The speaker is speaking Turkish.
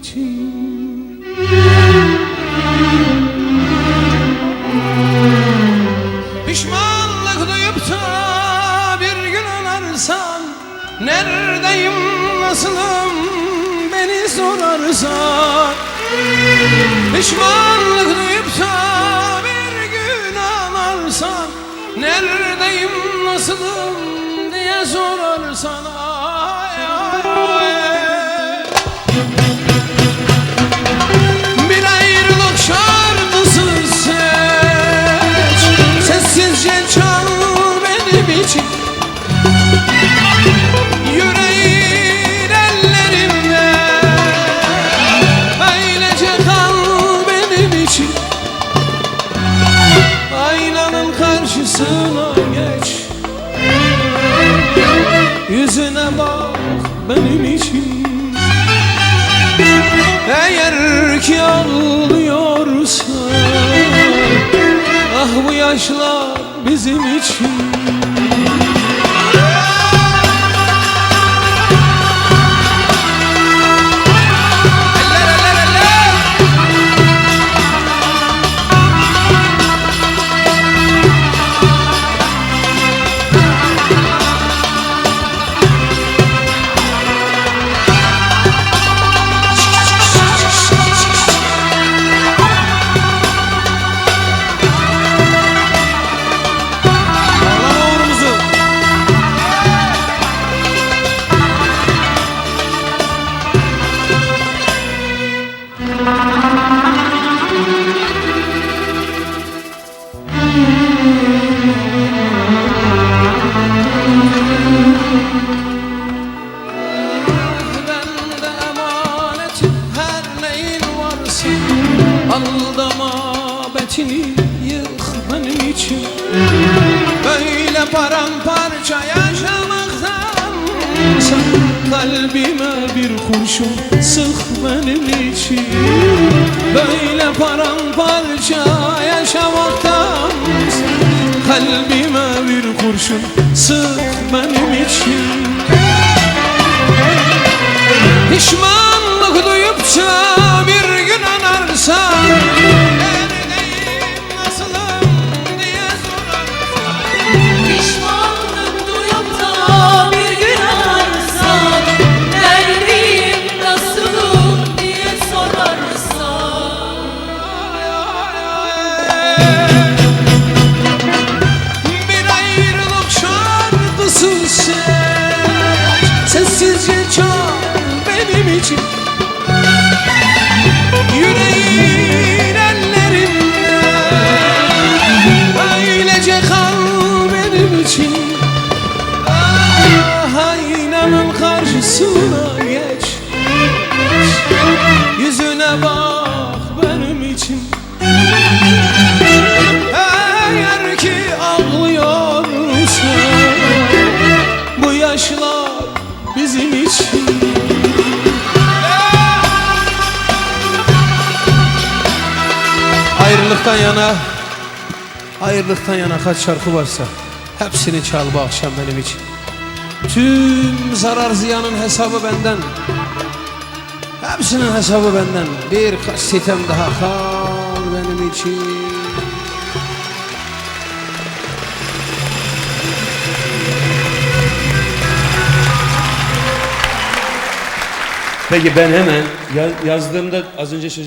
için. Pişmanlık duyup da bir gün anarsan Neredeyim nasılım beni sorarsan. Pişmanlık duyup da bir gün anarsan Neredeyim nasılım diye sorarsan ay, Yüzüne bak benim için. Eğer ki ağlıyorsan Ah bu yaşlar bizim için Betini yık benim için. Böyle paramparça yaşamaktansa Kalbime bir kurşun sık benim için. Böyle paramparça yaşamaktansa Kalbime bir kurşun sık benim için. Pişmanlık duyup da karşısına geç. Yüzüne bak benim için. Eğer ki ağlıyorsan Bu yaşlar bizim için. Ayrılıktan yana Ayrılıktan yana kaç şarkı varsa Hepsini çal bu akşam benim için Tüm zarar ziyanın hesabı benden. Hepsinin hesabı benden. Birkaç sitem daha kal benim için. Peki ben hemen ya- yazdığımda az önce söz